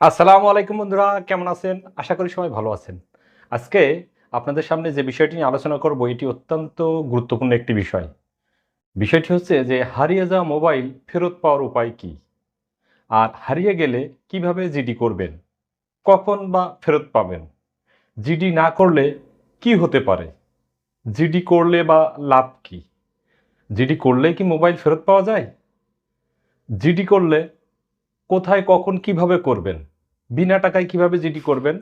আসসালামু আলাইকুম বন্ধুরা, কেমন আছেন? আশা করি সবাই ভালো আছেন। আজকে আপনাদের সামনে যে বিষয়টি নিয়ে আলোচনা করব, এটি অত্যন্ত গুরুত্বপূর্ণ একটি বিষয়। বিষয়টি হচ্ছে যে হারিয়ে যাওয়া মোবাইল ফেরত পাওয়ার উপায় কি? আর হারিয়ে গেলে কীভাবে জিডি করবেন? কখন বা ফেরত পাবেন? জিডি না করলে কি হতে পারে? জিডি করলে বা লাভ কি? জিডি করলে কি মোবাইল ফেরত পাওয়া যায়? জিডি করলে কোথায়, কখন, কীভাবে করবেন, বিনা টাকায় কীভাবে জিডি করবেন,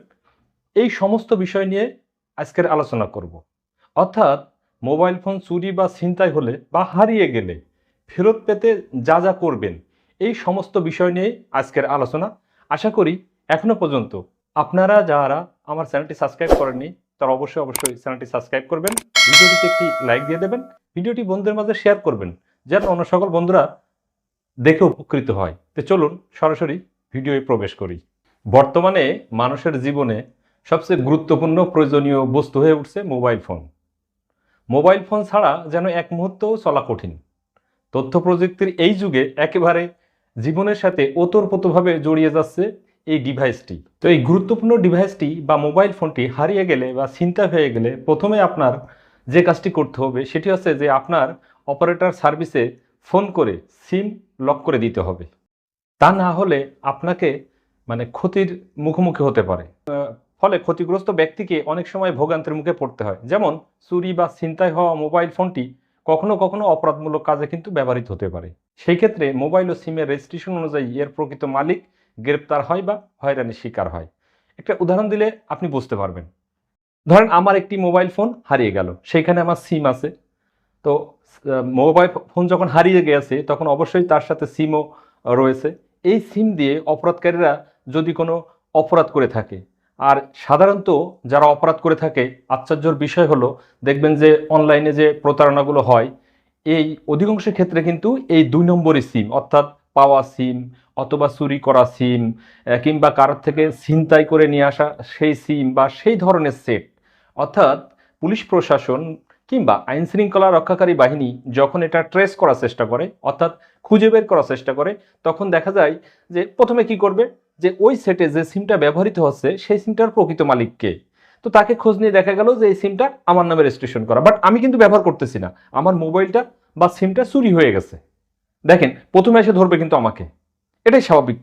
এই সমস্ত বিষয় নিয়ে আজকের আলোচনা করব। অর্থাৎ মোবাইল ফোন চুরি বা ছিনতাই হলে বা হারিয়ে গেলে ফেরত পেতে যা যা করবেন, এই সমস্ত বিষয় নিয়ে আজকের আলোচনা। আশা করি এখনও পর্যন্ত আপনারা যারা আমার চ্যানেলটি সাবস্ক্রাইব করেননি, তারা অবশ্যই অবশ্যই চ্যানেলটি সাবস্ক্রাইব করবেন, ভিডিওটিতে একটি লাইক দিয়ে দেবেন, ভিডিওটি বন্ধুদের মাঝে শেয়ার করবেন, যেন অন্য সকল বন্ধুরা দেখে উপকৃত হয়। তো চলুন সরাসরি ভিডিওয়ে প্রবেশ করি। বর্তমানে মানুষের জীবনে সবচেয়ে গুরুত্বপূর্ণ প্রয়োজনীয় বস্তু হয়ে উঠছে মোবাইল ফোন। মোবাইল ফোন ছাড়া যেন এক মুহূর্তও চলা কঠিন। তথ্য প্রযুক্তির এই যুগে একেবারে জীবনের সাথে ওতপ্রোতভাবে জড়িয়ে যাচ্ছে এই ডিভাইসটি। তো এই গুরুত্বপূর্ণ ডিভাইসটি বা মোবাইল ফোনটি হারিয়ে গেলে বা চিন্তা হয়ে গেলে প্রথমে আপনার যে কাজটি করতে হবে সেটি হচ্ছে যে আপনার অপারেটর সার্ভিসে ফোন করে সিম লক করে দিতে হবে। তা না হলে আপনাকে মানে ক্ষতির মুখোমুখি হতে পারে। ফলে ক্ষতিগ্রস্ত ব্যক্তিকে অনেক সময় ভোগান্তির মুখে পড়তে হয়। যেমন চুরি বা ছিনতাই হওয়া মোবাইল ফোনটি কখনো কখনো অপরাধমূলক কাজে কিন্তু ব্যবহৃত হতে পারে। সেই ক্ষেত্রে মোবাইল ও সিমের রেজিস্ট্রেশন অনুযায়ী এর প্রকৃত মালিক গ্রেপ্তার হয় বা হয়রানির শিকার হয়। একটা উদাহরণ দিলে আপনি বুঝতে পারবেন। ধরেন আমার একটি মোবাইল ফোন হারিয়ে গেল সেইখানে আমার সিম আছে। তো মোবাইল ফোন যখন হারিয়ে গেছে, তখন অবশ্যই তার সাথে সিমও রয়েছে। এই সিম দিয়ে অপরাধকারীরা যদি কোনো অপরাধ করে থাকে, আর সাধারণত যারা অপরাধ করে থাকে, আশ্চর্যর বিষয় হলো, দেখবেন যে অনলাইনে যে প্রতারণাগুলো হয়, এই অধিকাংশ ক্ষেত্রে কিন্তু এই দুই নম্বরই সিম, অর্থাৎ পাওয়া সিম অথবা চুরি করা সিম কিংবা কারোর থেকে ছিনতাই করে নিয়ে আসা সেই সিম বা সেই ধরনের সেট। অর্থাৎ পুলিশ প্রশাসন কিংবা আইন শৃঙ্খলা রক্ষাকারী বাহিনী যখন এটা ট্রেস করার চেষ্টা করে, অর্থাৎ খুঁজে বের করার চেষ্টা করে, তখন দেখা যায় যে প্রথমে কি করবে? যে ওই সেটে যে সিমটা ব্যবহৃত হচ্ছে, সেই সিমটার প্রকৃত মালিককে তো তাকে খোঁজ নিয়ে দেখা গেল যে এই সিমটা আমার নামে রেজিস্ট্রেশন করা। বাট আমি কিন্তু ব্যবহার করতেছি না। আমার মোবাইলটা বা সিমটা চুরি হয়ে গেছে। দেখেন, প্রথমে এসে ধরবে কিন্তু আমাকে। এটাই স্বাভাবিক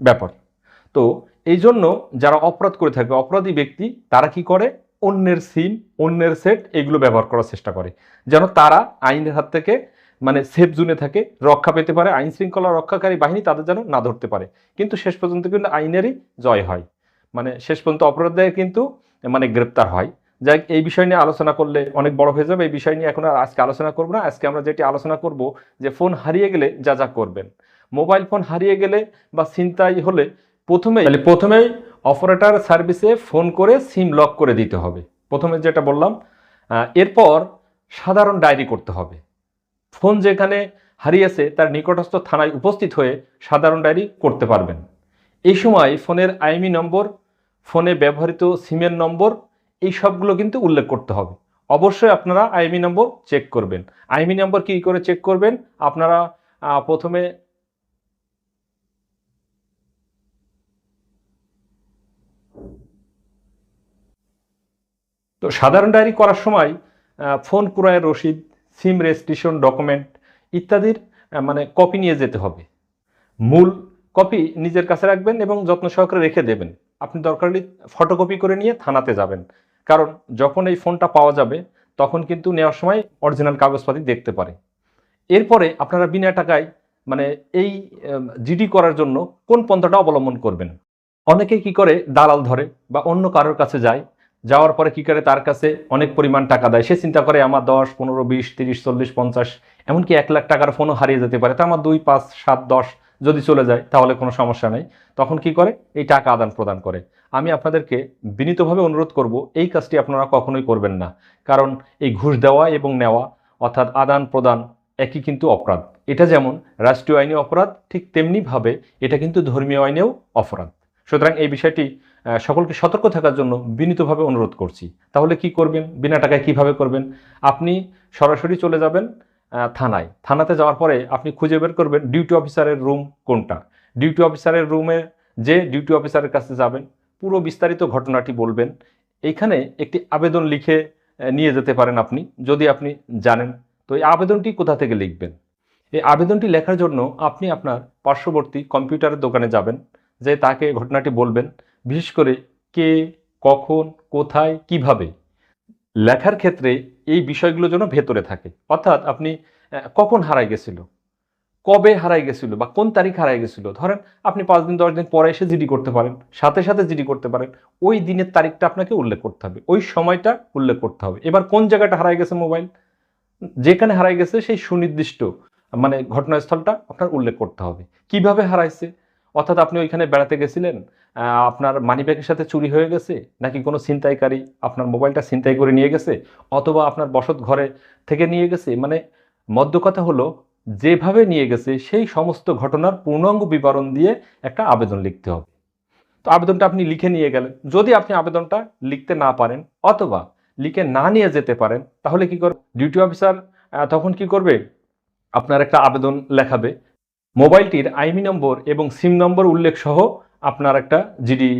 ব্যাপার। তো এই জন্য যারা অপরাধ করে থাকে, অপরাধী ব্যক্তি, তারা কি করে? অন্যের সিম অন্যের সেট এগুলো ব্যবহার করার চেষ্টা করে। যেন তারা আইনের হাত থেকে মানে সেফ জোনে থাকে, রক্ষা পেতে পারে, আইন শৃঙ্খলা রক্ষাকারী বাহিনী তাদের যেন না ধরতে পারে। কিন্তু শেষ পর্যন্ত কিন্তু আইনেরই জয় হয়। মানে শেষ পর্যন্ত অপরাধীরা কিন্তু মানে গ্রেপ্তার হয়। যাই এই বিষয় নিয়ে আলোচনা করলে অনেক বড় হয়ে যাবে। এই বিষয় নিয়ে এখন আর আজকে আলোচনা করব না। আজকে আমরা যেটি আলোচনা করব, যে ফোন হারিয়ে গেলে যা যা করবেন। মোবাইল ফোন হারিয়ে গেলে বা ছিনতাই হলে প্রথমে প্রথমেই অপারেটর সার্ভিসে ফোন করে সিম লক করে দিতে হবে। প্রথমে যেটা বললাম এরপর সাধারণ ডায়েরি করতে হবে। ফোন যেখানে হারিয়েছে তার নিকটস্থ থানায় উপস্থিত হয়ে সাধারণ ডায়েরি করতে পারবেন। এই সময় ফোনের আইমি নম্বর, ফোনে ব্যবহৃত সিমের নম্বর, এই সবগুলো কিন্তু উল্লেখ করতে হবে। অবশ্যই আপনারা আইএমই নম্বর চেক করবেন। আইমি নম্বর কী করে চেক করবেন? আপনারা প্রথমে তো সাধারণ ডায়েরি করার সময় ফোন ক্রয়ের রসিদ, সিম রেজিস্ট্রেশন ডকুমেন্ট ইত্যাদির মানে কপি নিয়ে যেতে হবে। মূল কপি নিজের কাছে রাখবেন এবং যত্ন সহকারে রেখে দেবেন। আপনি দরকার ফটোকপি করে নিয়ে থানাতে যাবেন। কারণ যখন এই ফোনটা পাওয়া যাবে, তখন কিন্তু নেওয়ার সময় অরিজিনাল কাগজপাতি দেখতে পারে। এরপরে আপনারা বিনা টাকায় মানে এই জিডি করার জন্য কোন পন্থাটা অবলম্বন করবেন? অনেকে কি করে, দালাল ধরে বা অন্য কারোর কাছে যায় যাওয়ার পরে কি করে তার কাছে অনেক পরিমাণ টাকা দেয়? সে চিন্তা করে আমার দশ, পনেরো, বিশ, তিরিশ, চল্লিশ, পঞ্চাশ, এমনকি এক লাখ টাকার ফোনও হারিয়ে যেতে পারে। তা আমার দুই, পাঁচ, সাত, দশ যদি চলে যায়, তাহলে কোনো সমস্যা নেই। তখন কি করে? এই টাকা আদান প্রদান করে। আমি আপনাদেরকে বিনীতভাবে অনুরোধ করব, এই কাজটি আপনারা কখনোই করবেন না। কারণ এই ঘুষ দেওয়া এবং নেওয়া, অর্থাৎ আদান প্রদান একই কিন্তু অপরাধ। এটা যেমন রাষ্ট্রীয় আইনে অপরাধ, ঠিক তেমনিভাবে এটা কিন্তু ধর্মীয় আইনেও অপরাধ। সুতরাং এই বিষয়টি সকলকে সতর্ক থাকার জন্য বিনীতভাবে অনুরোধ করছি। তাহলে কি করবেন? বিনা টাকায় কীভাবে করবেন? আপনি সরাসরি চলে যাবেন থানায়। থানাতে যাওয়ার পরে আপনি খুঁজে বের করবেন ডিউটি অফিসারের রুম কোনটা। ডিউটি অফিসারের রুমে যে ডিউটি অফিসারের কাছে যাবেন, পুরো বিস্তারিত ঘটনাটি বলবেন। এইখানে একটি আবেদন লিখে নিয়ে যেতে পারেন আপনি, যদি আপনি জানেন। তো এই আবেদনটি কোথা থেকে লিখবেন? এই আবেদনটি লেখার জন্য আপনি আপনার পার্শ্ববর্তী কম্পিউটারের দোকানে যাবেন, যে তাকে ঘটনাটি বলবেন। বিশেষ করে কে, কখন, কোথায়, কীভাবে। লেখার ক্ষেত্রে এই বিষয়গুলো যেন ভেতরে থাকে। অর্থাৎ আপনি কখন হারাই গেছিল? কবে হারাই গেছিল বা কোন তারিখ হারাই গেছিল? ধরেন আপনি পাঁচ দিন, দশ দিন পরে এসে জিডি করতে পারেন, সাথে সাথে জিডি করতে পারেন। ওই দিনের তারিখটা আপনাকে উল্লেখ করতে হবে। ওই সময়টা উল্লেখ করতে হবে। এবার কোন জায়গাটা হারাই গেছে মোবাইল? যেখানে হারাই গেছে সেই সুনির্দিষ্ট মানে ঘটনাস্থলটা আপনার উল্লেখ করতে হবে। কীভাবে হারাইছে? অর্থাৎ আপনি ওইখানে বেড়াতে গেছিলেন আপনার মানিব্যাগের সাথে চুরি হয়ে গেছে? নাকি কোনো ছিনতাইকারী আপনার মোবাইলটা ছিনতাই করে নিয়ে গেছে? অথবা আপনার বসত ঘরে থেকে নিয়ে গেছে? মানে মধ্য কথা হলো, যেভাবে নিয়ে গেছে, সেই সমস্ত ঘটনার পূর্ণাঙ্গ বিবরণ দিয়ে একটা আবেদন লিখতে হবে। তো আবেদনটা আপনি লিখে নিয়ে গেলেন। যদি আপনি আবেদনটা লিখতে না পারেন, অথবা লিখে না নিয়ে যেতে পারেন, তাহলে কি করবে? ডিউটি অফিসার তখন কি করবে? আপনার একটা আবেদন লেখাবে। মোবাইলটির আইমি নম্বর এবং সিম নম্বর উল্লেখ সহ আপনার একটা জিডি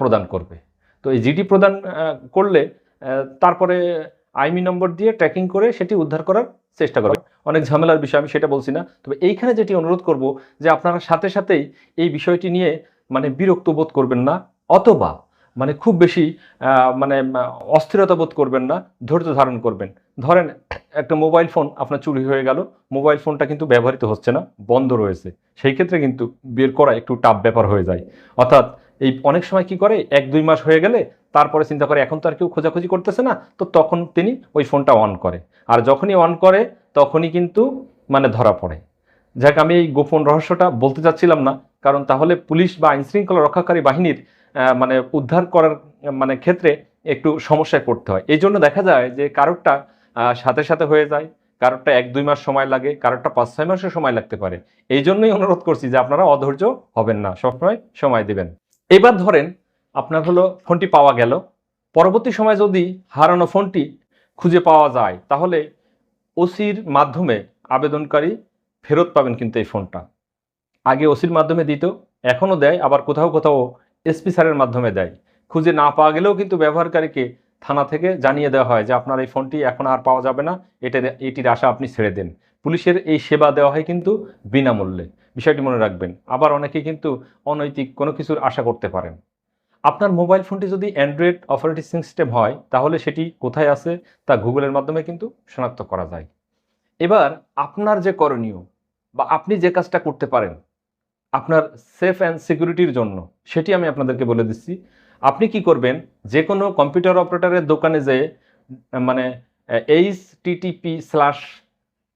প্রদান করবে। তো এই জিডি প্রদান করলে তারপরে আইমি নম্বর দিয়ে ট্র্যাকিং করে সেটি উদ্ধার করার চেষ্টা করবে। অনেক ঝামেলার বিষয়, আমি সেটা বলছি না। তবে এইখানে যেটি অনুরোধ করব যে আপনারা সাথে সাথেই এই বিষয়টি নিয়ে মানে বিরক্ত বোধ করবেন না, অথবা মানে খুব বেশি মানে অস্থিরতা বোধ করবেন না, ধৈর্য ধারণ করবেন। ধরেন একটা মোবাইল ফোন আপনার চুরি হয়ে গেল মোবাইল ফোনটা কিন্তু ব্যবহৃত হচ্ছে না, বন্ধ রয়েছে। সেই ক্ষেত্রে কিন্তু বের করা একটু টাফ ব্যাপার হয়ে যায়। অর্থাৎ এই অনেক সময় কি করে, এক দুই মাস হয়ে গেলে তারপরে চিন্তা করে, এখন তো আর কেউ খোঁজাখুঁজি করতেছে না, তো তখন তিনি ওই ফোনটা অন করে। আর যখনই অন করে, তখনই কিন্তু মানে ধরা পড়ে। যাক, আমি এই গোপন রহস্যটা বলতে চাচ্ছিলাম না, কারণ তাহলে পুলিশ বা আইনশৃঙ্খলা রক্ষাকারী বাহিনীর মানে উদ্ধার করার মানে ক্ষেত্রে একটু সমস্যায় পড়তে হয়। এই জন্য দেখা যায় যে কারোরটা সাথে সাথে হয়ে যায়। কারোরটা এক, দুই মাস সময় লাগে, কারোরটা পাঁচ, ছয় মাসের সময় লাগতে পারে। এই জন্যই অনুরোধ করছি যে আপনারা অধৈর্য হবেন না, সবসময় সময় দিবেন। এবার ধরেন আপনার হলো ফোনটি পাওয়া গেল। পরবর্তী সময় যদি হারানো ফোনটি খুঁজে পাওয়া যায়, তাহলে ওসির মাধ্যমে আবেদনকারী ফেরত পাবেন কিন্তু এই ফোনটা। আগে ওসির মাধ্যমে দিত, এখনও দেয়, আবার কোথাও কোথাও এসপি স্যারের মাধ্যমে দেয়। খুঁজে না পাওয়া গেলেও কিন্তু ব্যবহারকারীকে থানা থেকে জানিয়ে দেওয়া হয় যে আপনার এই ফোনটি এখন আর পাওয়া যাবে না, এটা এটির আশা আপনি ছেড়ে দেন। পুলিশের এই সেবা দেওয়া হয় কিন্তু বিনামূল্যে। বিষয়টি মনে রাখবেন, আবার অনেকে কিন্তু অনৈতিক কোনো কিছুর আশা করতে পারেন। আপনার মোবাইল ফোনটি যদি অ্যান্ড্রয়েড অপারেটিং সিস্টেম হয়, তাহলে সেটি কোথায় আছে তা গুগলের মাধ্যমে কিন্তু শনাক্ত করা যায়। এবার আপনার যে করণীয় বা আপনি যে কাজটা করতে পারেন, আপনার সেফ অ্যান্ড সিকিউরিটির জন্য, সেটি আমি আপনাদেরকে বলে দিচ্ছি। আপনি কি করবেন? যে কোনো কম্পিউটার অপারেটরের দোকানে যে মানে H TTP slash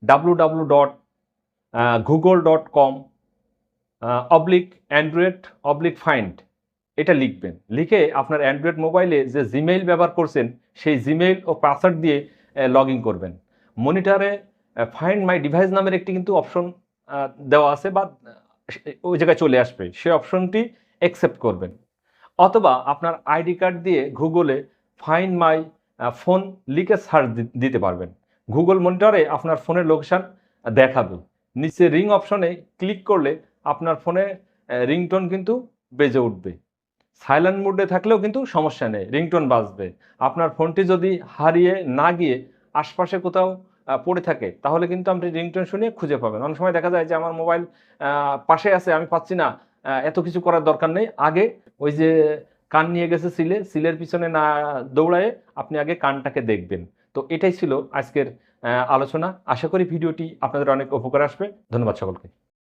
W W dot Google dot com oblique Android oblique find এটা লিখবেন। লিখে আপনার অ্যান্ড্রয়েড মোবাইলে যে জিমেইল ব্যবহার করছেন, সেই জিমেইল ও পাসওয়ার্ড দিয়ে লগ করবেন। মনিটরে ফাইন্ড মাই ডিভাইস নামের একটি কিন্তু অপশন দেওয়া আছে বা ওই জায়গায় চলে আসবে। সেই অপশনটি অ্যাকসেপ্ট করবেন। অথবা আপনার আইডি কার্ড দিয়ে গুগলে ফাইন মাই ফোন লিখে সার্চ দিতে পারবেন। গুগল মনিটরে আপনার ফোনের লোকেশান দেখাবে। নিচে রিং অপশনে ক্লিক করলে আপনার ফোনে রিংটোন কিন্তু বেজে উঠবে। সাইলেন্ট মোডে থাকলেও কিন্তু সমস্যা নেই, রিংটোন বাজবে। আপনার ফোনটি যদি হারিয়ে না গিয়ে আশপাশে কোথাও পড়ে থাকে, তাহলে কিন্তু আপনি রিংটোন শুনে খুঁজে পাবেন। অনেক সময় দেখা যায় যে আমার মোবাইল পাশে আছে, আমি পাচ্ছি না এত কিছু করার দরকার নেই। আগে ওই যে কান নিয়ে গেছে সিলে, সিলের পিছনে না দৌড়ায় আপনি আগে কানটাকে দেখবেন। তো এটাই ছিল আজকের আলোচনা। আশা করি ভিডিওটি আপনাদের অনেক উপকার আসবে। ধন্যবাদ সকলকে।